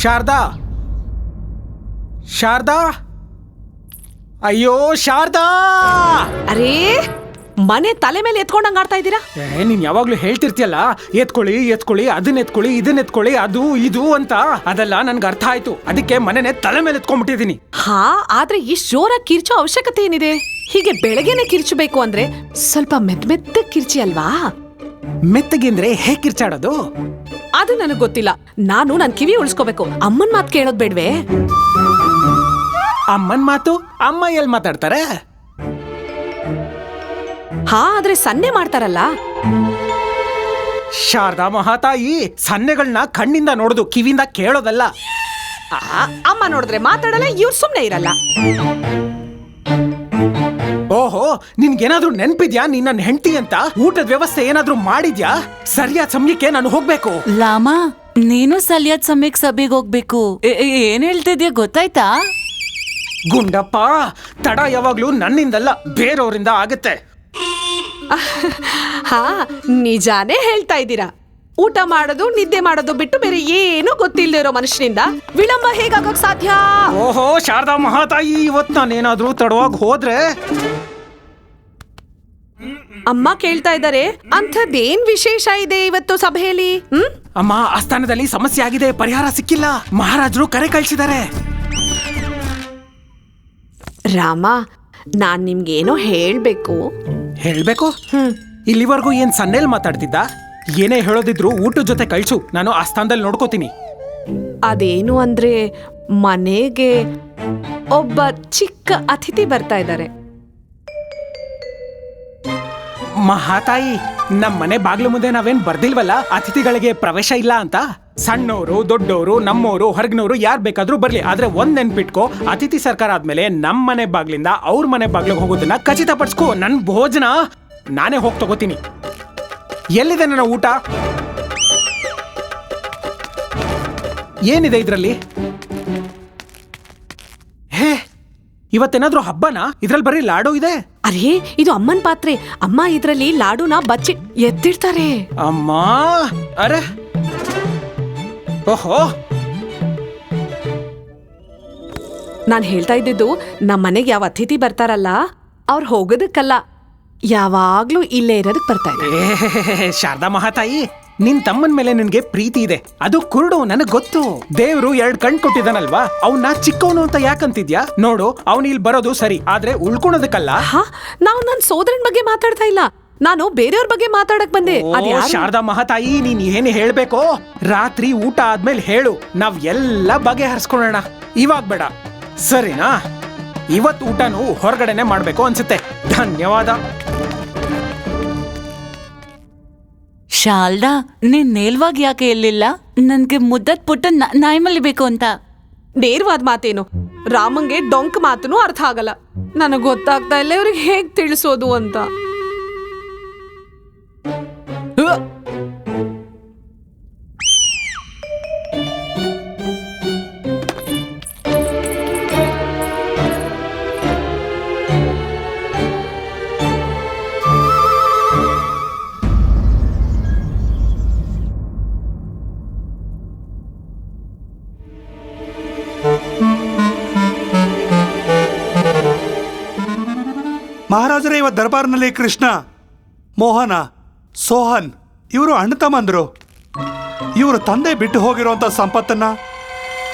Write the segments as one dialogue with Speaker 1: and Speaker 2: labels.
Speaker 1: ಶಾರದಾ? ಶಾರದಾ? ಅಯ್ಯೋ ಶಾರದಾ!
Speaker 2: ಅರೇ ಮನೆ ತಲೆ ಮೇಲೆ ಎತ್ಕೊಂಡಂಗೆ ಆಡ್ತಾ ಇದ್ದೀರಾ?
Speaker 1: ಏ ನೀನ್ ಯಾವಾಗ್ಲೂ ಹೇಳ್ತಿರ್ತಿಯಲ್ಲ ಎತ್ಕೊಳ್ಳಿ ಎತ್ಕೊಳ್ಳಿ ಅದನ್ನ ಎತ್ಕೊಳ್ಳಿ ಇದನ್ನ ಎತ್ಕೊಳ್ಳಿ ಅದು ಇದು ಅಂತ. ಅದೆಲ್ಲ ನನ್ಗೆ ಅರ್ಥ ಆಯ್ತು. ಅದಕ್ಕೆ ಮನೆನೆ ತಲೆ ಮೇಲೆ ಎತ್ಕೊಂಡ್ಬಿಟ್ಟಿದೀನಿ
Speaker 2: ಹಾ ಆದ್ರೆ ಈ ಜೋರ ಕಿರ್ಚೋ ಅವಶ್ಯಕತೆ ಏನಿದೆ? ಹೀಗೆ ಬೆಳಗ್ಗೆನೆ ಕಿರ್ಚಬೇಕು ಅಂದ್ರೆ ಸ್ವಲ್ಪ ಮೆದ್ ಮೆದ್ದ ಕಿರ್ಚಿ ಅಲ್ವಾ?
Speaker 1: ಮೆತ್ತಗೆ ಹೇಗೆ ಹೇಗ್ ಕಿರ್ಚಾಡೋದು?
Speaker 2: ಅದು ನನಗ್ ಗೊತ್ತಿಲ್ಲ. ನಾನು ನನ್ ಕಿವಿ ಉಳಿಸ್ಕೋಬೇಕು. ಅಮ್ಮನ್ ಮಾತ್ ಕೇಳೋದ್ ಬೇಡ್ವೆ?
Speaker 1: ಅಮ್ಮನ್ ಮಾತು ಅಮ್ಮ ಎಲ್ ಮಾತಾಡ್ತಾರೆ?
Speaker 2: ಹಾ ಆದ್ರೆ ಸನ್ನೆ ಮಾಡ್ತಾರಲ್ಲ?
Speaker 1: ಶಾರದಾ ಮಹಾತಾಯಿ ಸನ್ನೆಗಳನ್ನ ಕಣ್ಣಿಂದ ನೋಡೋದು ಕಿವಿಯಿಂದ ಕೇಳೋದಲ್ಲ.
Speaker 2: ಆ, ಅಮ್ಮ ನೋಡಿದ್ರೆ ಮಾತಾಡಲ್ಲ ಇವ್ರು ಸುಮ್ನೆ ಇರಲ್ಲ.
Speaker 1: ಓಹೋ ನಿನ್ಗೇನಾದ್ರೂ ನೆನ್ಪಿದ್ಯಾ ನೀನ್ ನನ್ನ ಹೆಂಡತಿ ಅಂತ? ಊಟದ ವ್ಯವಸ್ಥೆ ಏನಾದ್ರೂ ಮಾಡಿದ್ಯಾ? ಸರಿಯಾದ ಸಮಯಕ್ಕೆ ನಾನು ಹೋಗ್ಬೇಕು.
Speaker 3: ಲಾಮ ನೀನು ಸರಿಯಾದ ಸಮಯಕ್ಕೆ ಸಭೆಗೆ ಹೋಗ್ಬೇಕು. ಏ- ಏ- ಏನ್ ಹೇಳ್ತಿದ್ಯಾ ಗೊತ್ತಾಯ್ತಾ?
Speaker 1: ಗುಂಡಪ್ಪ ತಡ ಯಾವಾಗ್ಲೂ ನನ್ನಿಂದಲ್ಲ ಬೇರೆಯವರಿಂದ ಆಗುತ್ತೆ.
Speaker 2: ಹಾ ನಿಜಾನೇ ಹೇಳ್ತಾ ಇದ್ದೀರಾ. ಊಟ ಮಾಡೋದು ನಿದ್ದೆ ಮಾಡೋದು ಬಿಟ್ಟು ಬೇರೆ ಏನು ಗೊತ್ತಿಲ್ಲದೆ ಇರೋ ಮನುಷ್ಯನಿಂದ ವಿಳಂಬ ಹೇಗಾಗೋಕ್ ಸಾಧ್ಯ?
Speaker 1: ಓಹೋ ಶಾರದಾ ಮಹಾತಾಯಿ ಇವತ್ತು ನಾನೇನಾದ್ರೂ ತಡವಾಗಿ ಹೋದ್ರೆ
Speaker 2: ಅಮ್ಮ ಕೇಳ್ತಾ ಇದ್ದಾರೆ ಅಂಥದ್ದೇನ್ ವಿಶೇಷ ಇದೆ ಇವತ್ತು ಸಭೆಯಲ್ಲಿ? ಹ್ಮ್?
Speaker 1: ಅಮ್ಮ ಆಸ್ಥಾನದಲ್ಲಿ ಸಮಸ್ಯೆ ಆಗಿದೆ ಪರಿಹಾರ ಸಿಕ್ಕಿಲ್ಲ. ಮಹಾರಾಜರು ಕರೆ ಕಳಿಸಿದ್ದಾರೆ.
Speaker 2: ರಾಮ ನಾನ್ ನಿಮ್ಗೇನೋ ಹೇಳ್ಬೇಕು.
Speaker 1: ಹೇಳ್ಬೇಕು?
Speaker 2: ಹ್ಮ್.
Speaker 1: ಇಲ್ಲಿವರೆಗೂ ಏನ್ ಸನ್ನೆಲ್ ಮಾತಾಡ್ತಿದ್ದ? ಏನೇ ಹೇಳೋದಿದ್ರು ಊಟದ ಜೊತೆ ಕಳ್ಸು ನಾನು ಆಸ್ಥಾನದಲ್ಲಿ ನೋಡ್ಕೋತೀನಿ.
Speaker 2: ಅದೇನು ಅಂದ್ರೆ ಮನೆಗೆ ಒಬ್ಬ ಚಿಕ್ಕ ಅತಿಥಿ ಬರ್ತಾ ಇದ್ದಾರೆ.
Speaker 1: ಮಹಾತಾಯಿ ನಮ್ಮ ಮನೆ ಬಾಗ್ಲು ಮುಂದೆ ನಾವೇನ್ ಬರ್ದಿಲ್ವಲ್ಲ? ಅತಿಥಿಗಳಿಗೆ ಪ್ರವೇಶ ಇಲ್ಲ ಅಂತ? ಸಣ್ಣವರು ದೊಡ್ಡವರು ನಮ್ಮವರು ಹೊರಗಿನವರು ಯಾರ್ ಬೇಕಾದರೂ ಬರ್ಲಿ. ಆದ್ರೆ ಒಂದ್ ನೆನ್ಪಿಟ್ಕೋ, ಅತಿಥಿ ಸರ್ಕಾರ ಆದ್ಮೇಲೆ ನಮ್ಮ ಮನೆ ಬಾಗ್ಲಿಂದ ಅವ್ರ ಮನೆ ಬಾಗ್ಲಿಗೆ ಹೋಗೋದನ್ನ ಖಚಿತಪಡಿಸ್ಕೋ. ನನ್ ಭೋಜನ ನಾನೇ ಹೋಗಿ ತಗೋತೀನಿ. ಎಲ್ಲಿದೆ ನನ್ನ ಊಟ? ಏನಿದೆ ಇದ್ರಲ್ಲಿ? ಇವತ್ತೇನಾದ್ರೂ ಹಬ್ಬನಾ? ಇದ್ರಲ್ಲಿ ಬರೀ ಲಾಡು ಇದೆ?
Speaker 2: ಅರೇ ಇದು ಅಮ್ಮನ್ ಪಾತ್ರೆ. ಅಮ್ಮ ಇದ್ರಲ್ಲಿ ಲಾಡುನ ಬಚ್ಚಿ ಎತ್ತಿಡ್ತಾರೆ
Speaker 1: ಅಮ್ಮ! ಅರೆ! ಓಹೋ!
Speaker 2: ನಾನ್ ಹೇಳ್ತಾ ಇದ್ದಿದ್ದು ನಮ್ಮ ಮನೆಗೆ ಯಾವ ಅತಿಥಿ ಬರ್ತಾರಲ್ಲ ಅವ್ರು ಹೋಗೋದಕ್ಕಲ್ಲ. ಯಾವಾಗ್ಲೂ ಇಲ್ಲೇ ಇರೋದಕ್ ಬರ್ತಾ ಇದೆ
Speaker 1: ಏ ಶಾರದಾ ಮಹಾತಾಯಿ! ನಿನ್ ತಮ್ಮನ ಮೇಲೆ ನಿನ್ಗೆ ಪ್ರೀತಿ ಇದೆ. ಅದು ಕುರುಡು ನನಗ್ ಗೊತ್ತು. ದೇವ್ರು ಎರಡ್ ಕಣ್ ಕೊಟ್ಟಿದ್ದಾನಲ್ವಾ? ಅವ್ನ ಚಿಕ್ಕವನು ಅಂತ ಯಾಕಂತಿದ್ಯಾ? ನೋಡು ಅವನು ಇಲ್ಲಿ ಬರೋದು ಸರಿ ಆದ್ರೆ ಉಳ್ಕೊಳೋದಕ್ಕಲ್ಲ?
Speaker 2: ಹಾ ನಾವು ನನ್ ಸೋದರನ್ ಬಗ್ಗೆ ಮಾತಾಡ್ತಾ ಇಲ್ಲ. ನಾನು ಬೇರೆಯವ್ರ ಬಗ್ಗೆ ಮಾತಾಡಕ್ ಬಂದೆ.
Speaker 1: ಓ,
Speaker 2: ಅದ್ಯಾರು?
Speaker 1: ಶಾರದಾ ಮಹಾತಾಯಿ ನೀನ್ ಏನ್ ಹೇಳ್ಬೇಕೋ? ರಾತ್ರಿ ಊಟ ಆದ್ಮೇಲೆ ಹೇಳು. ನಾವ್ ಎಲ್ಲ ಬಗೆಹರಿಸ್ಕೊಳ್ಳೋಣ ಇವಾಗ ಬೇಡ. ಸರಿನಾ? ಇವತ್ ಊಟನು ಹೊರಗಡೆನೆ ಮಾಡ್ಬೇಕು ಅನ್ಸುತ್ತೆ. ಧನ್ಯವಾದ.
Speaker 3: ಶಾಲ್ಡಾ ನೀನ್ ನೇಲ್ವಾಗ ಯಾಕೆ ಎಲ್ಲಿಲ್ಲ ನನ್ಗೆ ಮುದ್ದದ್ ಪುಟ್ಟ ನ- ಬೇಕು ಅಂತ.
Speaker 2: ನೇರವಾದ ಮಾತೇನು? ರಾಮಂಗೆ ಡೊಂಕ್ ಮಾತನು ಅರ್ಥ ಆಗಲ್ಲ. ನನಗ್ ಗೊತ್ತಾಗ್ತಾ ಇಲ್ಲ ಇವ್ರಿಗೆ ಹೇಗ್ ತಿಳಿಸೋದು ಅಂತ.
Speaker 4: ಮಹಾರಾಜರೇ ಇವ ದರ್ಬಾರ್ನಲ್ಲಿ ಕೃಷ್ಣ, ಮೋಹನ, ಸೋಹನ್, ಇವರು ಅಣ್ಣ ತಮ್ಮಂದರು. ಇವರು ತಂದೆ ಬಿಟ್ಟು ಹೋಗಿರುವಂಥ ಸಂಪತ್ತನ್ನು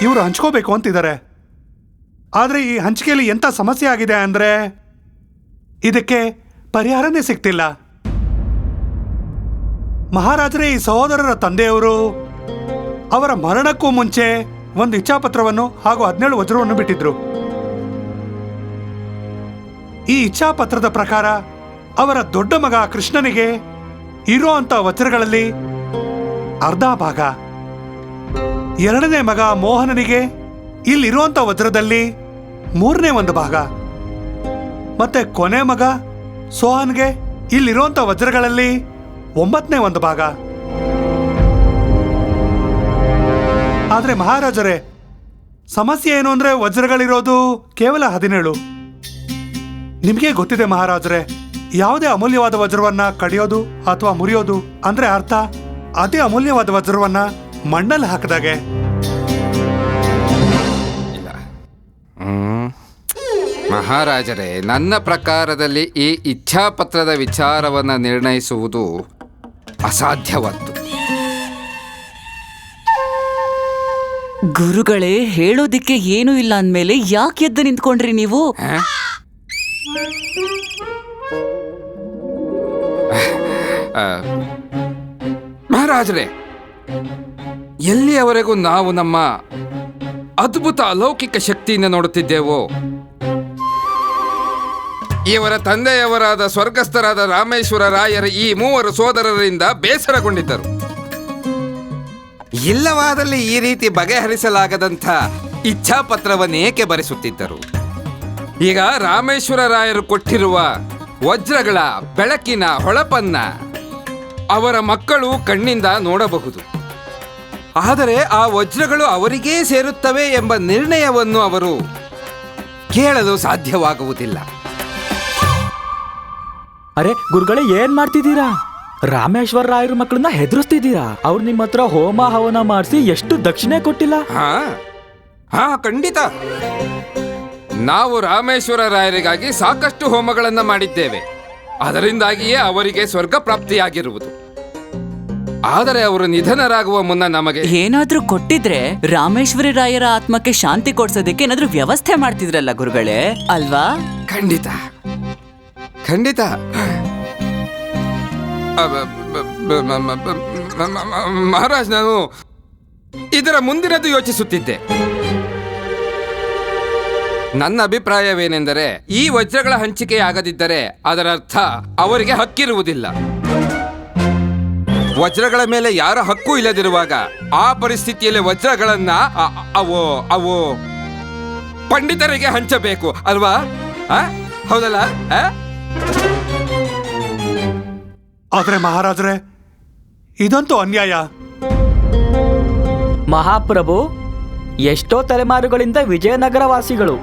Speaker 4: ಇವರು ಹಂಚ್ಕೋಬೇಕು ಅಂತಿದ್ದಾರೆ. ಆದರೆ ಈ ಹಂಚಿಕೆಯಲ್ಲಿ ಎಂಥ ಸಮಸ್ಯೆ ಆಗಿದೆ ಅಂದರೆ ಇದಕ್ಕೆ ಪರಿಹಾರನೇ ಸಿಗ್ತಿಲ್ಲ. ಮಹಾರಾಜರೇ, ಈ ಸಹೋದರರ ತಂದೆಯವರು ಅವರ ಮರಣಕ್ಕೂ ಮುಂಚೆ ಒಂದು ಇಚ್ಛಾಪತ್ರವನ್ನು ಹಾಗೂ ಹದಿನೇಳು ವಜ್ರವನ್ನು ಬಿಟ್ಟಿದ್ರು. ಈ ಇಚ್ಛಾಪತ್ರದ ಪ್ರಕಾರ ಅವರ ದೊಡ್ಡ ಮಗ ಕೃಷ್ಣನಿಗೆ ಇರೋ ಅಂತ ವಜ್ರಗಳಲ್ಲಿ ಅರ್ಧ ಭಾಗ. ಎರಡನೇ ಮಗ ಮೋಹನನಿಗೆ ಇಲ್ಲಿರುವಂತ ವಜ್ರದಲ್ಲಿ ಮೂರನೇ ಒಂದು ಭಾಗ. ಮತ್ತೆ ಕೊನೆ ಮಗ ಸೋಹನ್ಗೆ ಇಲ್ಲಿರುವಂತ ವಜ್ರಗಳಲ್ಲಿ ಒಂಬತ್ತನೇ ಒಂದು ಭಾಗ. ಆದ್ರೆ ಮಹಾರಾಜರೇ, ಸಮಸ್ಯೆ ಏನು ಅಂದ್ರೆ ವಜ್ರಗಳಿರೋದು ಕೇವಲ ಹದಿನೇಳು. ನಿಮಗೆ ಗೊತ್ತಿದೆ ಮಹಾರಾಜರೇ ಯಾವುದೇ ಅಮೂಲ್ಯವಾದ ವಜ್ರವನ್ನ ಕಡಿಯೋದು ಅಥವಾ ಮುರಿಯೋದು ಅಂದ್ರೆ ಅರ್ಥ? ಅದೇ ಅಮೂಲ್ಯವಾದ ವಜ್ರವನ್ನ ಮಣ್ಣಲ್ಲಿ ಹಾಕಿದಾಗೆ.
Speaker 5: ಮಹಾರಾಜರೇ ನನ್ನ ಪ್ರಕಾರದಲ್ಲಿ ಈ ಇಚ್ಛಾಪತ್ರದ ವಿಚಾರವನ್ನು ನಿರ್ಣಯಿಸುವುದು ಅಸಾಧ್ಯವತ್ತು
Speaker 3: ಗುರುಗಳೇ ಹೇಳೋದಿಕ್ಕೆ ಏನೂ ಇಲ್ಲ ಅಂದಮೇಲೆ ಯಾಕೆ ಎದ್ದು ನಿಂತ್ಕೊಂಡ್ರಿ ನೀವು?
Speaker 5: ಮಹಾರಾಜರೇ, ಎಲ್ಲಿಯವರೆಗೂ ನಾವು ನಮ್ಮ ಅದ್ಭುತ ಅಲೌಕಿಕ ಶಕ್ತಿಯನ್ನು ನೋಡುತ್ತಿದ್ದೆವೋ? ಇವರ ತಂದೆಯವರಾದ ಸ್ವರ್ಗಸ್ಥರಾದ ರಾಮೇಶ್ವರ ರಾಯರ ಈ ಮೂವರು ಸೋದರರಿಂದ ಬೇಸರಗೊಂಡಿದ್ದರು. ಇಲ್ಲವಾದಲ್ಲಿ ಈ ರೀತಿ ಬಗೆಹರಿಸಲಾಗದಂಥ ಇಚ್ಛಾಪತ್ರವನ್ನು ಏಕೆ ಬರೆಸುತ್ತಿದ್ದರು? ಈಗ ರಾಮೇಶ್ವರ ರಾಯರು ಕೊಟ್ಟಿರುವ ವಜ್ರಗಳ ಬೆಳಕಿನ ಹೊಳಪನ್ನ ಅವರ ಮಕ್ಕಳು ಕಣ್ಣಿಂದ ನೋಡಬಹುದು. ಆದರೆ ಆ ವಜ್ರಗಳು ಅವರಿಗೇ ಸೇರುತ್ತವೆ ಎಂಬ ನಿರ್ಣಯವನ್ನು ಅವರು ಕೇಳಲು ಸಾಧ್ಯವಾಗುವುದಿಲ್ಲ.
Speaker 6: ಅರೆ ಗುರುಗಳೇ ಏನ್ ಮಾಡ್ತಿದ್ದೀರಾ? ರಾಮೇಶ್ವರ ರಾಯರ ಮಕ್ಕಳನ್ನ ಹೆದರಿಸ್ತಿದ್ದೀರಾ? ಅವ್ರು ನಿಮ್ಮ ಹತ್ರ ಹೋಮ ಹವನ ಮಾಡಿಸಿ ಎಷ್ಟು ದಕ್ಷಿಣೆ ಕೊಟ್ಟಿಲ್ಲ?
Speaker 5: ಹಾ ಹಾ ಖಂಡಿತ. ನಾವು ರಾಮೇಶ್ವರ ರಾಯರಿಗಾಗಿ ಸಾಕಷ್ಟು ಹೋಮಗಳನ್ನು ಮಾಡಿದ್ದೇವೆ. ಅದರಿಂದಾಗಿಯೇ ಅವರಿಗೆ ಸ್ವರ್ಗ ಪ್ರಾಪ್ತಿಯಾಗಿರುವುದು. ಆದರೆ ಅವರು ನಿಧನರಾಗುವ ಮುನ್ನ ನಮಗೆ
Speaker 3: ಏನಾದ್ರೂ ಕೊಟ್ಟಿದ್ರೆ ರಾಮೇಶ್ವರಿ ರಾಯರ ಆತ್ಮಕ್ಕೆ ಶಾಂತಿ ಕೊಡ್ಸೋದಕ್ಕೆ ಏನಾದ್ರೂ ವ್ಯವಸ್ಥೆ ಮಾಡ್ತಿದ್ರಲ್ಲ ಗುರುಗಳೇ? ಅಲ್ವಾ?
Speaker 5: ಖಂಡಿತ. ಖಂಡಿತ. ಅಬ್ಬ, ಬ- ಬ- ಮ- ಮ- ಮ- ಮ- ಮ- ಮಹಾರಾಜ್ ನಾನು ಇದರ ಮುಂದಿನದು ಯೋಚಿಸುತ್ತಿದ್ದೆ. ನನ್ನ ಅಭಿಪ್ರಾಯವೇನೆಂದರೆ ಈ ವಜ್ರಗಳ ಹಂಚಿಕೆ ಆಗದಿದ್ದರೆ ಅದರ ಅರ್ಥ ಅವರಿಗೆ ಹಕ್ಕಿರುವುದಿಲ್ಲ ವಜ್ರಗಳ ಮೇಲೆ ಯಾರ ಹಕ್ಕು ಇಲ್ಲದಿರುವಾಗ ಆ ಪರಿಸ್ಥಿತಿಯಲ್ಲಿ ವಜ್ರಗಳನ್ನ ಅವು ಅವು ಪಂಡಿತರಿಗೆ ಹಂಚಬೇಕು ಅಲ್ವಾ? ಹೌದಲ್ಲ ಆ?
Speaker 4: ಆದ್ರೆ ಮಹಾರಾಜರೇ ಇದಂತೂ ಅನ್ಯಾಯ
Speaker 6: ಮಹಾಪ್ರಭು ಎಷ್ಟೋ ತಲೆಮಾರುಗಳಿಂದ ವಿಜಯನಗರ ವಾಸಿಗಳು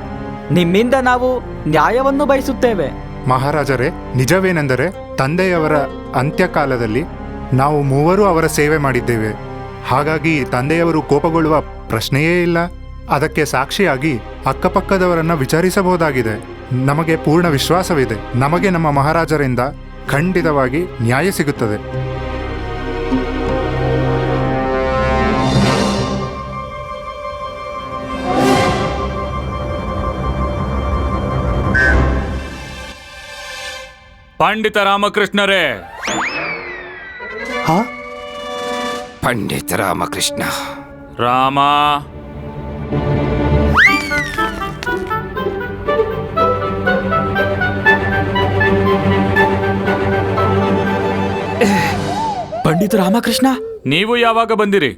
Speaker 6: ನಿಮ್ಮಿಂದ ನಾವು ನ್ಯಾಯವನ್ನು ಬಯಸುತ್ತೇವೆ.
Speaker 7: ಮಹಾರಾಜರೇ, ನಿಜವೇನೆಂದರೆ ತಂದೆಯವರ ಅಂತ್ಯಕಾಲದಲ್ಲಿ ನಾವು ಮೂವರು ಅವರ ಸೇವೆ ಮಾಡಿದ್ದೇವೆ. ಹಾಗಾಗಿ ತಂದೆಯವರು ಕೋಪಗೊಳ್ಳುವ ಪ್ರಶ್ನೆಯೇ ಇಲ್ಲ. ಅದಕ್ಕೆ ಸಾಕ್ಷಿಯಾಗಿ ಅಕ್ಕಪಕ್ಕದವರನ್ನು ವಿಚಾರಿಸಬಹುದಾಗಿದೆ. ನಮಗೆ ಪೂರ್ಣ ವಿಶ್ವಾಸವಿದೆ. ನಮಗೆ ನಮ್ಮ ಮಹಾರಾಜರಿಂದ ಖಂಡಿತವಾಗಿ ನ್ಯಾಯ ಸಿಗುತ್ತದೆ.
Speaker 8: ಪಂಡಿತ ರಾಮಕೃಷ್ಣರೇ.
Speaker 4: ಹಾ?
Speaker 5: ಪಂಡಿತ ರಾಮಕೃಷ್ಣ.
Speaker 8: ರಾಮ.
Speaker 6: ಪಂಡಿತ ರಾಮಕೃಷ್ಣ?
Speaker 8: ನೀವು ಯಾವಾಗ ಬಂದಿರಿ?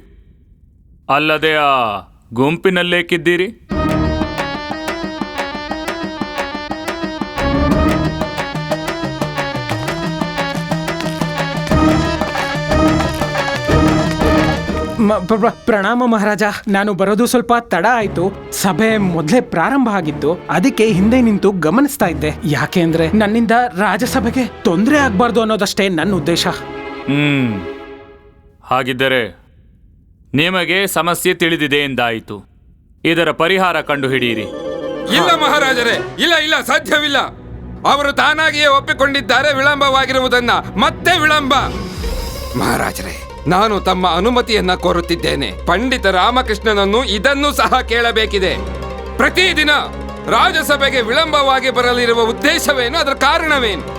Speaker 8: ಅಲ್ಲದೆ ಆ ಗುಂಪಿನಲ್ಲೇಕಿದ್ದೀರಿ
Speaker 1: ಮ- ಪ್ರ- ಪ್ರ- ಪ್ರಣಾಮ ಮಹಾರಾಜ. ನಾನು ಬರೋದು ಸ್ವಲ್ಪ ತಡ ಆಯ್ತು. ಸಭೆ ಮೊದಲೇ ಪ್ರಾರಂಭ ಆಗಿತ್ತು. ಅದಕ್ಕೆ ಹಿಂದೆ ನಿಂತು ಗಮನಿಸ್ತಾ ಇದ್ದೆ. ಯಾಕೆ ಅಂದ್ರೆ ನನ್ನಿಂದ ರಾಜ್ಯಸಭೆಗೆ ತೊಂದರೆ ಆಗ್ಬಾರ್ದು ಅನ್ನೋದಷ್ಟೇ ನನ್ನ ಉದ್ದೇಶ.
Speaker 8: ಹ್ಮ್. ಹಾಗಿದ್ದರೆ ನಿಮಗೆ ಸಮಸ್ಯೆ ತಿಳಿದಿದೆ ಎಂದಾಯಿತು. ಇದರ ಪರಿಹಾರ ಕಂಡುಹಿಡಿಯಿರಿ.
Speaker 5: ಇಲ್ಲ ಮಹಾರಾಜರೇ ಇಲ್ಲ ಇಲ್ಲ ಸಾಧ್ಯವಿಲ್ಲ. ಅವರು ತಾನಾಗಿಯೇ ಒಪ್ಪಿಕೊಂಡಿದ್ದಾರೆ ವಿಳಂಬವಾಗಿರುವುದನ್ನ. ಮತ್ತೆ ವಿಳಂಬ. ಮಹಾರಾಜರೇ ನಾನು ತಮ್ಮ ಅನುಮತಿಯನ್ನ ಕೋರುತ್ತಿದ್ದೇನೆ. ಪಂಡಿತ ರಾಮಕೃಷ್ಣನನ್ನು ಇದನ್ನು ಸಹ ಕೇಳಬೇಕಿದೆ. ಪ್ರತಿದಿನ ರಾಜ್ಯಸಭೆಗೆ ವಿಳಂಬವಾಗಿ ಬರಲಿರುವ ಉದ್ದೇಶವೇನು? ಅದರ ಕಾರಣವೇನು?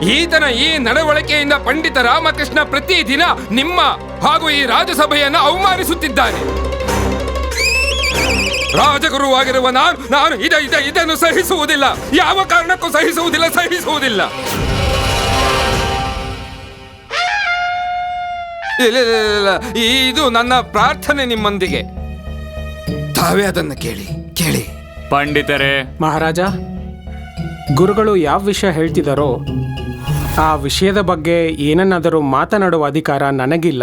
Speaker 5: ಈತನ ಈ ನಡವಳಿಕೆಯಿಂದ ಪಂಡಿತ ರಾಮಕೃಷ್ಣ ಪ್ರತಿದಿನ ನಿಮ್ಮ ಹಾಗೂ ಈ ರಾಜ್ಯಸಭೆಯನ್ನು ಅವಮಾನಿಸುತ್ತಿದ್ದಾನೆ ರಾಜಗುರುವಾಗಿರುವ ನಾನು ನಾನು ಇದ ಇದ, ಇದನ್ನು ಸಹಿಸುವುದಿಲ್ಲ. ಯಾವ ಕಾರಣಕ್ಕೂ ಸಹಿಸುವುದಿಲ್ಲ ಸಹಿಸುವುದಿಲ್ಲ. ಇಲ್ಲ, ಇಲ್ಲ, ಇಲ್ಲ. ಇದು ನನ್ನ ಪ್ರಾರ್ಥನೆ ನಿಮ್ಮೊಂದಿಗೆ. ತಾವೇ ಅದನ್ನು ಕೇಳಿ ಕೇಳಿ.
Speaker 8: ಪಂಡಿತರೇ.
Speaker 1: ಮಹಾರಾಜ ಗುರುಗಳು ಯಾವ ವಿಷಯ ಹೇಳ್ತಿದ್ದಾರೋ ಆ ವಿಷಯದ ಬಗ್ಗೆ ಏನನ್ನಾದರೂ ಮಾತನಾಡುವ ಅಧಿಕಾರ ನನಗಿಲ್ಲ.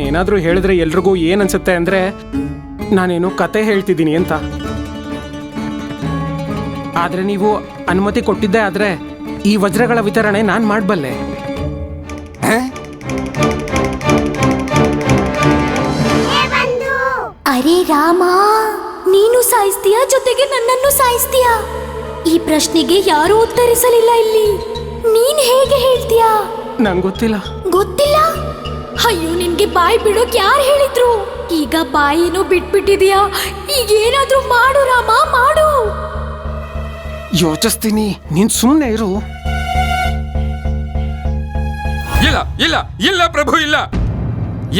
Speaker 1: ಏನಾದರೂ ಹೇಳಿದ್ರೆ ಎಲ್ರಿಗೂ ಏನನ್ಸುತ್ತೆ ಅಂದ್ರೆ ನಾನೇನು ಕತೆ ಹೇಳ್ತಿದ್ದೀನಿ ಅಂತ. ಆದ್ರೆ ನೀವು ಅನುಮತಿ ಕೊಟ್ಟಿದ್ದೆ ಆದ್ರೆ ಈ ವಜ್ರಗಳ ವಿತರಣೆ ನಾನ್ ಮಾಡಬಲ್ಲೆ.
Speaker 9: ಅರೆ ರಾಮ ನೀನು ಸಾಯಿಸ್ತೀಯ ಜೊತೆಗೆ ನನ್ನನ್ನು ಸಾಯಿಸ್ತೀಯ? ಈ ಪ್ರಶ್ನೆಗೆ ಯಾರೂ ಉತ್ತರಿಸಲಿಲ್ಲ ಇಲ್ಲಿ. ನೀನ್ ಹೇಗೆ ಹೇಳ್ತೀಯ?
Speaker 1: ನಂಗೆ ಗೊತ್ತಿಲ್ಲ.
Speaker 9: ಗೊತ್ತಿಲ್ಲ? ಅಯ್ಯೋ ನಿನ್ಗೆ ಬಾಯಿ ಬಿಡೋಕ್ ಯಾರು ಹೇಳಿದ್ರು? ಈಗ ಬಾಯಿನೂ ಬಿಟ್ಬಿಟ್ಟಿದ್ಯಾ? ಈಗ ಏನಾದ್ರೂ ಮಾಡು ರಾಮ ಮಾಡು.
Speaker 1: ಯೋಚಿಸ್ತೀನಿ. ನೀನ್ ಸುಮ್ಮನೆ ಇರು.
Speaker 5: ಇಲ್ಲ ಇಲ್ಲ ಇಲ್ಲ ಪ್ರಭು ಇಲ್ಲ.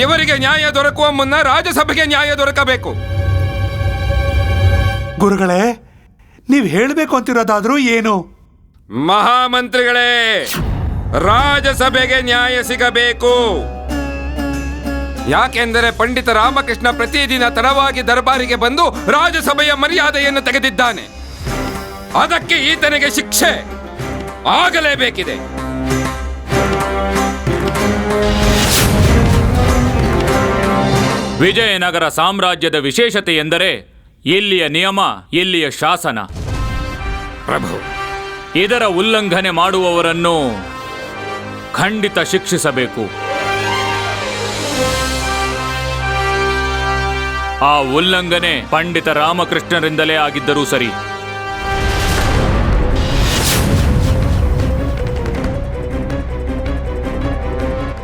Speaker 5: ಇವರಿಗೆ ನ್ಯಾಯ ದೊರಕುವ ಮುನ್ನ ರಾಜಸಭೆಗೆ ನ್ಯಾಯ ದೊರಕಬೇಕು.
Speaker 4: ಗುರುಗಳೇ ನೀವು ಹೇಳಬೇಕು ಅಂತಿರೋದಾದ್ರೂ ಏನು?
Speaker 5: ಮಹಾಮಂತ್ರಿಗಳೇ ರಾಜಸಭೆಗೆ ನ್ಯಾಯ ಸಿಗಬೇಕು. ಯಾಕೆಂದರೆ ಪಂಡಿತ ರಾಮಕೃಷ್ಣ ಪ್ರತಿದಿನ ತಡವಾಗಿ ದರ್ಬಾರಿಗೆ ಬಂದು ರಾಜಸಭೆಯ ಮರ್ಯಾದೆಯನ್ನು ತೆಗೆದಿದ್ದಾನೆ. ಅದಕ್ಕೆ ಈತನಿಗೆ ಶಿಕ್ಷೆ ಆಗಲೇಬೇಕಿದೆ.
Speaker 8: ವಿಜಯನಗರ ಸಾಮ್ರಾಜ್ಯದ ವಿಶೇಷತೆ ಎಂದರೆ ಇಲ್ಲಿಯ ನಿಯಮ ಇಲ್ಲಿಯ ಶಾಸನ.
Speaker 5: ಪ್ರಭು
Speaker 8: ಇದರ ಉಲ್ಲಂಘನೆ ಮಾಡುವವರನ್ನು ಖಂಡಿತ ಶಿಕ್ಷಿಸಬೇಕು. ಆ ಉಲ್ಲಂಘನೆ ಪಂಡಿತ ರಾಮಕೃಷ್ಣರಿಂದಲೇ ಆಗಿದ್ದರೂ ಸರಿ.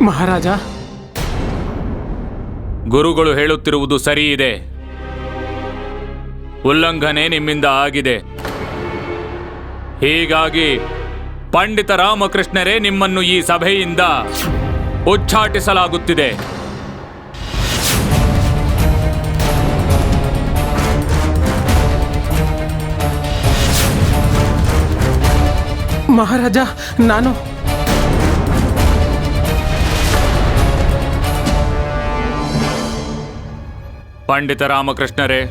Speaker 1: ಮಹಾರಾಜ
Speaker 8: ಗುರುಗಳು ಹೇಳುತ್ತಿರುವುದು ಸರಿ ಇದೆ ಉಲ್ಲಂಘನೆ ನಿಮ್ಮಿಂದ ಆಗಿದೆ. ಹೀಗಾಗಿ ಪಂಡಿತ ರಾಮಕೃಷ್ಣರೇ ನಿಮ್ಮನ್ನು ಈ ಸಭೆಯಿಂದ ಉಚ್ಚಾಟಿಸಲಾಗುತ್ತಿದೆ.
Speaker 1: ಮಹಾರಾಜ, ನಾನು
Speaker 8: ಪಂಡಿತ ರಾಮಕೃಷ್ಣರೇ,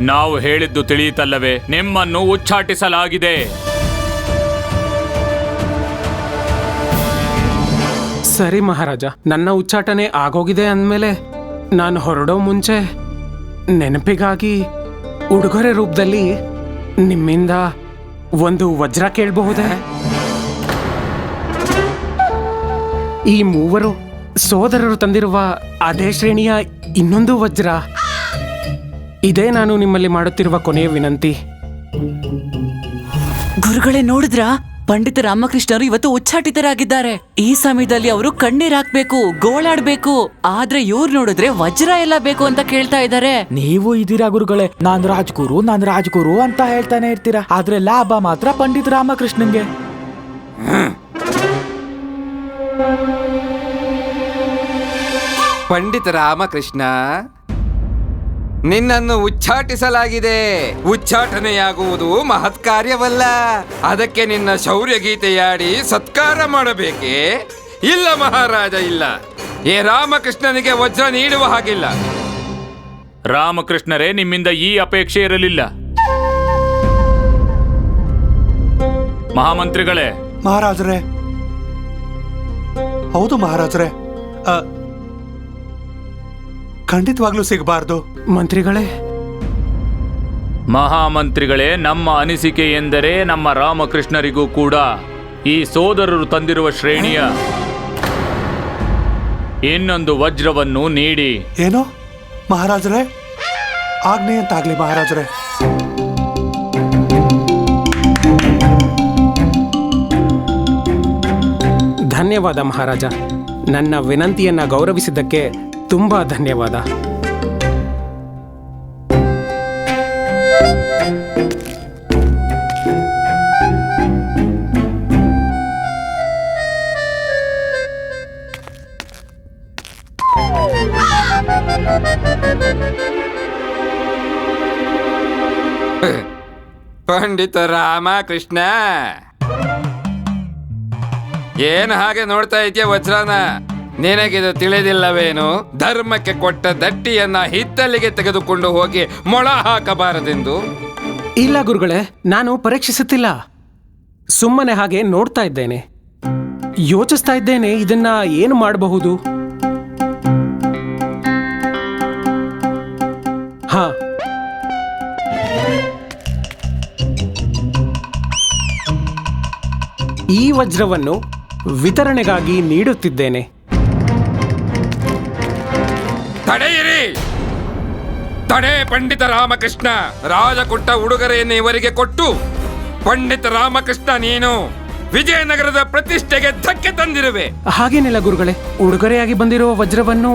Speaker 8: ನಾವು ಹೇಳಿದ್ದು ತಿಳಿಯಿತಲ್ಲವೇ, ನಿಮ್ಮನ್ನು ಉಚ್ಚಾಟಿಸಲಾಗಿದೆ.
Speaker 1: ಸರಿ ಮಹಾರಾಜ, ನನ್ನ ಉಚ್ಚಾಟನೆ ಆಗೋಗಿದೆ ಅಂದಮೇಲೆ ನಾನು ಹೊರಡೋ ಮುಂಚೆ ನೆನಪಿಗಾಗಿ ಉಡುಗೊರೆ ರೂಪದಲ್ಲಿ ನಿಮ್ಮಿಂದ ಒಂದು ವಜ್ರ ಕೇಳಬಹುದೇ? ಈ ಮೂವರು ಸೋದರರು ತಂದಿರುವ ಅದೇ ಶ್ರೇಣಿಯ ಇನ್ನೊಂದು ವಜ್ರ. ಇದೇ ನಾನು ನಿಮ್ಮಲ್ಲಿ ಮಾಡುತ್ತಿರುವ ಕೊನೆಯ ವಿನಂತಿ.
Speaker 3: ಗುರುಗಳೇ ನೋಡಿದ್ರ? ಪಂಡಿತ ರಾಮಕೃಷ್ಣರು ಇವತ್ತು ಉಚ್ಚಾಟಿತರಾಗಿದ್ದಾರೆ. ಈ ಸಮಯದಲ್ಲಿ ಅವರು ಕಣ್ಣೀರ್ ಹಾಕ್ಬೇಕು ಗೋಳಾಡ್ಬೇಕು ಆದ್ರೆ ಇವ್ರು ನೋಡಿದ್ರೆ ವಜ್ರ ಎಲ್ಲ ಬೇಕು ಅಂತ ಕೇಳ್ತಾ ಇದ್ದಾರೆ.
Speaker 6: ನೀವು ಇದ್ದೀರಾ ಗುರುಗಳೇ? ನಾನು ರಾಜ್ಗುರು ನಾನು ರಾಜ್ಗುರು ಅಂತ ಹೇಳ್ತಾನೆ ಇರ್ತೀರಾ? ಆದ್ರೆ ಲಾಭ ಮಾತ್ರ ಪಂಡಿತ್ ರಾಮಕೃಷ್ಣನ್ಗೆ.
Speaker 5: ಪಂಡಿತ ರಾಮಕೃಷ್ಣ ನಿನ್ನನ್ನು ಉಚ್ಚಾಟಿಸಲಾಗಿದೆ. ಉಚ್ಚಾಟನೆಯಾಗುವುದು ಮಹತ್ ಕಾರ್ಯವಲ್ಲ ಅದಕ್ಕೆ ನಿನ್ನ ಶೌರ್ಯ ಗೀತೆಯಾಡಿ ಸತ್ಕಾರ ಮಾಡಬೇಕೇ? ಇಲ್ಲ ಮಹಾರಾಜ ಇಲ್ಲ. ಏ ರಾಮಕೃಷ್ಣನಿಗೆ ವಜ್ರ ನೀಡುವ ಹಾಗಿಲ್ಲ.
Speaker 8: ರಾಮಕೃಷ್ಣರೇ ನಿಮ್ಮಿಂದ ಈ ಅಪೇಕ್ಷೆ ಇರಲಿಲ್ಲ. ಮಹಾಮಂತ್ರಿಗಳೇ.
Speaker 4: ಮಹಾರಾಜರೇ. ಹೌದು ಮಹಾರಾಜರೇ. ಆ, ಖಂಡಿತವಾಗ್ಲೂ ಸಿಗಬಾರ್ದು.
Speaker 1: ಮಂತ್ರಿಗಳೇ.
Speaker 8: ಮಹಾಮಂತ್ರಿಗಳೇ ನಮ್ಮ ಅನಿಸಿಕೆ ಎಂದರೆ ನಮ್ಮ ರಾಮಕೃಷ್ಣರಿಗೂ ಕೂಡ ಈ ಸೋದರರು ತಂದಿರುವ ಶ್ರೇಣಿಯ ಇನ್ನೊಂದು ವಜ್ರವನ್ನು ನೀಡಿ.
Speaker 4: ಏನು? ಮಹಾರಾಜರೇ? ಆಗ್ನೇ ಅಂತಾಗ್ಲಿ ಮಹಾರಾಜರೇ.
Speaker 1: ಧನ್ಯವಾದ ಮಹಾರಾಜ. ನನ್ನ ವಿನಂತಿಯನ್ನ ಗೌರವಿಸಿದ್ದಕ್ಕೆ ತುಂಬಾ ಧನ್ಯವಾದ.
Speaker 5: ಪಂಡಿತ ರಾಮಕೃಷ್ಣ. ಏನು ಹಾಗೆ ನೋಡ್ತಾ ಇದೆಯಾ ವಜ್ರನ? ನಿನಗಿದು ತಿಳಿದಿಲ್ಲವೇನು? ಧರ್ಮಕ್ಕೆ ಕೊಟ್ಟ ದಟ್ಟಿಯನ್ನ ಹಿತ್ತಲಿಗೆ ತೆಗೆದುಕೊಂಡು ಹೋಗಿ ಮೊಳ ಹಾಕಬಾರದೆಂದು?
Speaker 1: ಇಲ್ಲ ಗುರುಗಳೇ, ನಾನು ಪರೀಕ್ಷಿಸುತ್ತಿಲ್ಲ. ಸುಮ್ಮನೆ ಹಾಗೆ ನೋಡ್ತಾ ಇದ್ದೇನೆ. ಯೋಚಿಸ್ತಾ ಇದ್ದೇನೆ, ಇದನ್ನ ಏನು ಮಾಡಬಹುದು? ಹಾ. ಈ ವಜ್ರವನ್ನು ವಿತರಣೆಗಾಗಿ ನೀಡುತ್ತಿದ್ದೇನೆ.
Speaker 5: ತಡೆಯಿರಿ! ತಡೆ ಪಂಡಿತ ರಾಮಕೃಷ್ಣ ರಾಜ ಕೊಟ್ಟ ಉಡುಗೊರೆಯನ್ನು ಇವರಿಗೆ ಕೊಟ್ಟು ಪಂಡಿತ ರಾಮಕೃಷ್ಣ ನೀನು ವಿಜಯನಗರದ ಪ್ರತಿಷ್ಠೆಗೆ ಧಕ್ಕೆ ತಂದಿರುವೆ.
Speaker 1: ಹಾಗೇನಿಲ್ಲ ಗುರುಗಳೇ ಉಡುಗೊರೆಯಾಗಿ ಬಂದಿರುವ ವಜ್ರವನ್ನು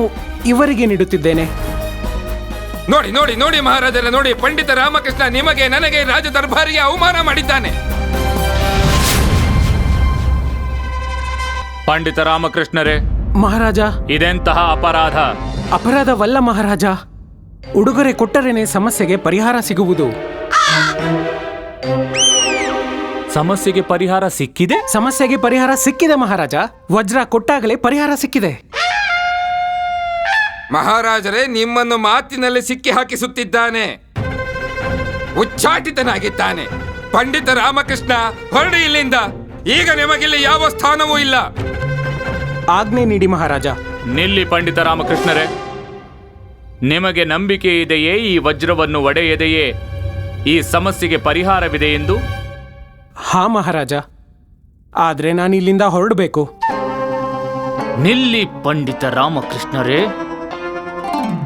Speaker 1: ಇವರಿಗೆ ನೀಡುತ್ತಿದ್ದೇನೆ.
Speaker 5: ನೋಡಿ ನೋಡಿ ನೋಡಿ ಮಹಾರಾಜರ ನೋಡಿ ಪಂಡಿತ ರಾಮಕೃಷ್ಣ ನಿಮಗೆ ನನಗೆ ರಾಜ ದರ್ಬಾರಿಗೆ ಅವಮಾನ ಮಾಡಿದ್ದಾನೆ.
Speaker 8: ಪಂಡಿತ ರಾಮಕೃಷ್ಣರೇ
Speaker 1: ಮಹಾರಾಜ
Speaker 8: ಇದೆಂತಹ ಅಪರಾಧ?
Speaker 1: ಅಪರಾಧವಲ್ಲ ಮಹಾರಾಜ. ಉಡುಗೊರೆ ಕೊಟ್ಟರೇನೆ ಸಮಸ್ಯೆಗೆ ಪರಿಹಾರ ಸಿಗುವುದು.
Speaker 8: ಸಮಸ್ಯೆಗೆ ಪರಿಹಾರ ಸಿಕ್ಕಿದೆ?
Speaker 1: ಸಮಸ್ಯೆಗೆ ಪರಿಹಾರ ಸಿಕ್ಕಿದೆ ಮಹಾರಾಜ. ವಜ್ರ ಕೊಟ್ಟಾಗಲೇ ಪರಿಹಾರ ಸಿಕ್ಕಿದೆ.
Speaker 5: ಮಹಾರಾಜರೇ ನಿಮ್ಮನ್ನು ಮಾತಿನಲ್ಲಿ ಸಿಕ್ಕಿ ಹಾಕಿಸುತ್ತಿದ್ದಾನೆ. ಉಚ್ಚಾಟಿತನಾಗಿದ್ದಾನೆ. ಪಂಡಿತ ರಾಮಕೃಷ್ಣ ಹೊರಡಿ ಇಲ್ಲಿಂದ. ಈಗ ನಿಮಗಿಲ್ಲಿ ಯಾವ ಸ್ಥಾನವೂ ಇಲ್ಲ.
Speaker 1: ಆಜ್ಞೆ ನೀಡಿ ಮಹಾರಾಜ.
Speaker 8: ನಿಲ್ಲಿ ಪಂಡಿತ ರಾಮಕೃಷ್ಣರೇ. ನಿಮಗೆ ನಂಬಿಕೆ ಇದೆಯೇ? ಈ ವಜ್ರವನ್ನು ಒಡೆಯದೆಯೇ? ಈ ಸಮಸ್ಯೆಗೆ ಪರಿಹಾರವಿದೆ ಎಂದು?
Speaker 1: ಹಾ ಮಹಾರಾಜ. ಆದ್ರೆ ನಾನು ಇಲ್ಲಿಂದ ಹೊರಡಬೇಕು.
Speaker 8: ನಿಲ್ಲಿ ಪಂಡಿತ ರಾಮಕೃಷ್ಣರೇ.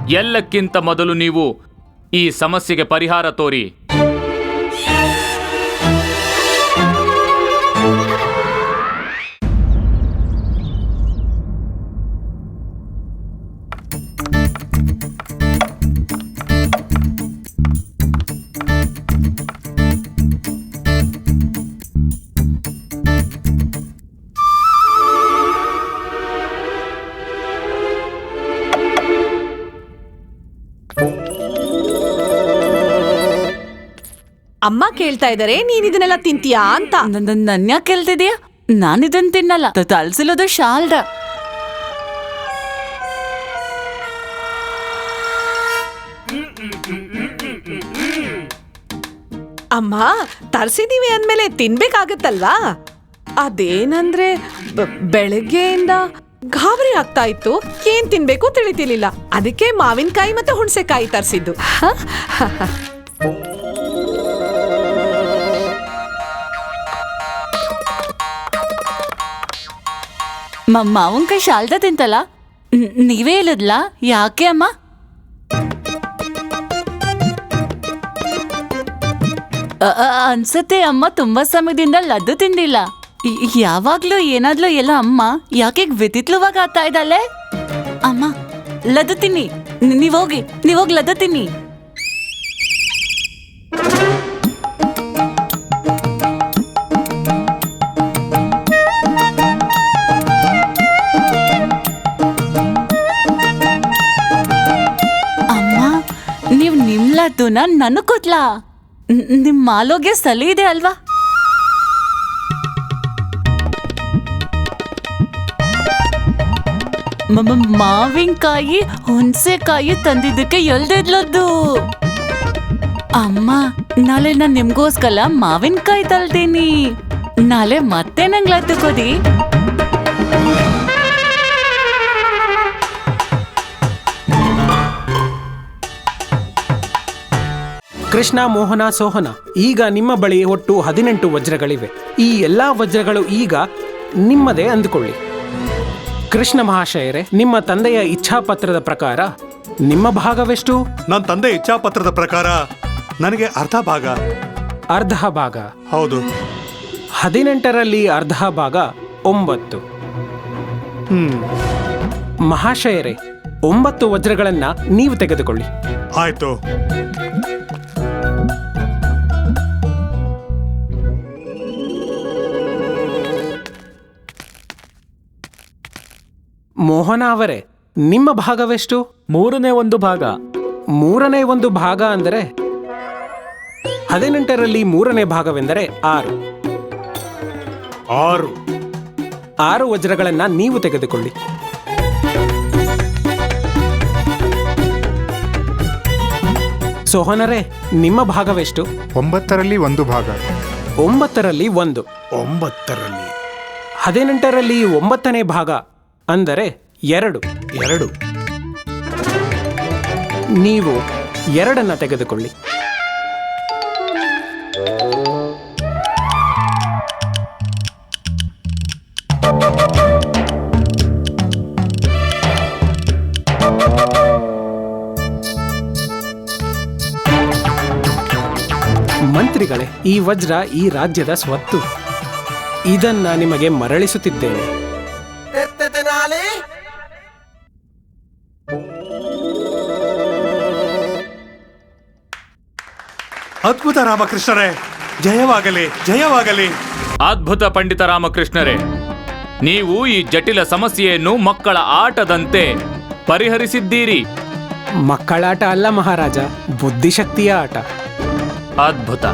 Speaker 8: ಎಲ್ಲಕ್ಕಿಂತ ಮೊದಲು ನೀವು ಈ ಸಮಸ್ಯೆಗೆ ಪರಿಹಾರ ತೋರಿ.
Speaker 2: ಅಮ್ಮ ಕೇಳ್ತಾ ಇದಾರೆ ನೀನ್ ಇದನ್ನೆಲ್ಲ ತಿಂತೀಯಾ ಅಂತ.
Speaker 3: ನನ್ಯಾ ಯಾಕೆ ಕೇಳ್ತಿದೀಯ? ನಾನು ಇದನ್ ತಿನ್ನಲ್ಲ. ತಲ್ಸಿರೋದು ಶಾಲ್ಡ
Speaker 2: ಅಮ್ಮ ತರ್ಸಿದೀವಿ ಅಂದ್ಮೇಲೆ ತಿನ್ಬೇಕಾಗತ್ತಲ್ವಾ? ಅದೇನಂದ್ರೆ ಬೆಳಗ್ಗೆಯಿಂದ ಗಾಬರಿ ಆಗ್ತಾ ಇತ್ತು. ಏನ್ ತಿನ್ಬೇಕು ತಿಳಿತಿರ್ಲಿಲ್ಲ. ಅದಕ್ಕೆ ಮಾವಿನಕಾಯಿ ಮತ್ತೆ ಹುಣಸೆಕಾಯಿ ತರ್ಸಿದ್ದು. ಹ?
Speaker 3: ಮಾವಂಕಾಯಿ ಶಾಲ್ದ ತಿಂತಲ್ಲ? ನೀವೇ ಹೇಳಿದ್ಲ? ಯಾಕೆ ಅಮ್ಮ? ಅನ್ಸತ್ತೆ ಅಮ್ಮ, ತುಂಬಾ ಸಮಯದಿಂದ ಲಡ್ಡು ತಿಂದಿಲ್ಲ. ಈ- ಯಾವಾಗ್ಲೂ ಏನಾದ್ಲೂ ಎಲ್ಲ ಅಮ್ಮ ಯಾಕೆ ವಿತಿತ್ಲುವಾಗ ಆಗ್ತಾ ಇದ್ದಾಳೆ? ಅಮ್ಮ, ಲಡ್ಡು ತಿನ್ನಿ. ಹೋಗಿ ನೀವೋಗಿ ನೀವೋಗಿ ಲದ್ದು ತಿನ್ನಿ. ಲಡ್ಡುನ ನನಗ್ ಕೊಟ್ಲಾ ನಿಮ್ ಮಾಲೋಗೆ ಸಲಿ ಇದೆ ಅಲ್ವಾ? ಮಾವಿನಕಾಯಿ, ಹುಣಸೆಕಾಯಿ ತಂದಿದ್ದಕ್ಕೆ ಎಲ್ದಿದ್ಲದ್ದು ಅಮ್ಮ, ನಾಳೆ ನಾನು ನಿಮ್ಗೋಸ್ಕರ ಮಾವಿನಕಾಯಿ ತಲ್ತೀನಿ. ನಾಳೆ ಮತ್ತೆ ನಂಗ್
Speaker 1: ಕೃಷ್ಣ ಮೋಹನ ಸೋಹನ ಈಗ ನಿಮ್ಮ ಬಳಿ ಒಟ್ಟು ಹದಿನೆಂಟು ವಜ್ರಗಳಿವೆ. ಈ ಎಲ್ಲಾ ವಜ್ರಗಳು ಈಗ ನಿಮ್ಮದೇ ಅಂದುಕೊಳ್ಳಿ. ಕೃಷ್ಣ ಮಹಾಶಯರೇ ನಿಮ್ಮ ತಂದೆಯ ಇಚ್ಛಾಪತ್ರದ ಪ್ರಕಾರ ನಿಮ್ಮ ಭಾಗವೆಷ್ಟು?
Speaker 4: ನನ್ನ ತಂದೆ ಇಚ್ಛಾಪತ್ರದ ಪ್ರಕಾರ ನನಗೆ ಅರ್ಧ ಭಾಗ.
Speaker 1: ಅರ್ಧ ಭಾಗ.
Speaker 4: ಹೌದು.
Speaker 1: ಹದಿನೆಂಟರಲ್ಲಿ ಅರ್ಧ ಭಾಗ ಒಂಬತ್ತು.
Speaker 4: ಹ್ಮ್.
Speaker 1: ಮಹಾಶಯರೇ ಒಂಬತ್ತು ವಜ್ರಗಳನ್ನ ನೀವು ತೆಗೆದುಕೊಳ್ಳಿ.
Speaker 4: ಆಯ್ತು.
Speaker 1: ಮೋಹನ ಅವರೇ ನಿಮ್ಮ ಭಾಗವೆಷ್ಟು?
Speaker 6: ಮೂರನೇ ಒಂದು ಭಾಗ.
Speaker 1: ಮೂರನೇ ಒಂದು ಭಾಗ ಅಂದರೆ? ಹದಿನೆಂಟರಲ್ಲಿ ಮೂರನೇ ಭಾಗವೆಂದರೆ ಆರು.
Speaker 4: ಆರು.
Speaker 1: ಆರು ವಜ್ರಗಳನ್ನ ನೀವು ತೆಗೆದುಕೊಳ್ಳಿ. ಸೋಹನರೇ ನಿಮ್ಮ ಭಾಗವೆಷ್ಟು?
Speaker 7: ಒಂಬತ್ತರಲ್ಲಿ ಒಂದು ಭಾಗ.
Speaker 1: ಒಂಬತ್ತರಲ್ಲಿ ಒಂದು.
Speaker 4: ಒಂಬತ್ತರಲ್ಲಿ.
Speaker 1: ಹದಿನೆಂಟರಲ್ಲಿ ಒಂಬತ್ತನೇ ಭಾಗ. ಅಂದರೆ ಎರಡು.
Speaker 4: ಎರಡು.
Speaker 1: ನೀವು ಎರಡನ್ನ ತೆಗೆದುಕೊಳ್ಳಿ. ಮಂತ್ರಿಗಳೇ ಈ ವಜ್ರ ಈ ರಾಜ್ಯದ ಸ್ವತ್ತು. ಇದನ್ನ ನಿಮಗೆ ಮರಳಿಸುತ್ತಿದ್ದೇನೆ.
Speaker 4: ಅದ್ಭುತ ರಾಮಕೃಷ್ಣರೇ ಜಯವಾಗಲಿ ಜಯವಾಗಲಿ.
Speaker 8: ಅದ್ಭುತ ಪಂಡಿತ ರಾಮಕೃಷ್ಣರೇ ನೀವು ಈ ಜಟಿಲ ಸಮಸ್ಯೆಯನ್ನು ಮಕ್ಕಳ ಆಟದಂತೆ ಪರಿಹರಿಸಿದ್ದೀರಿ.
Speaker 1: ಮಕ್ಕಳಾಟ ಅಲ್ಲ ಮಹಾರಾಜ ಬುದ್ಧಿಶಕ್ತಿಯ ಆಟ.
Speaker 8: ಅದ್ಭುತ.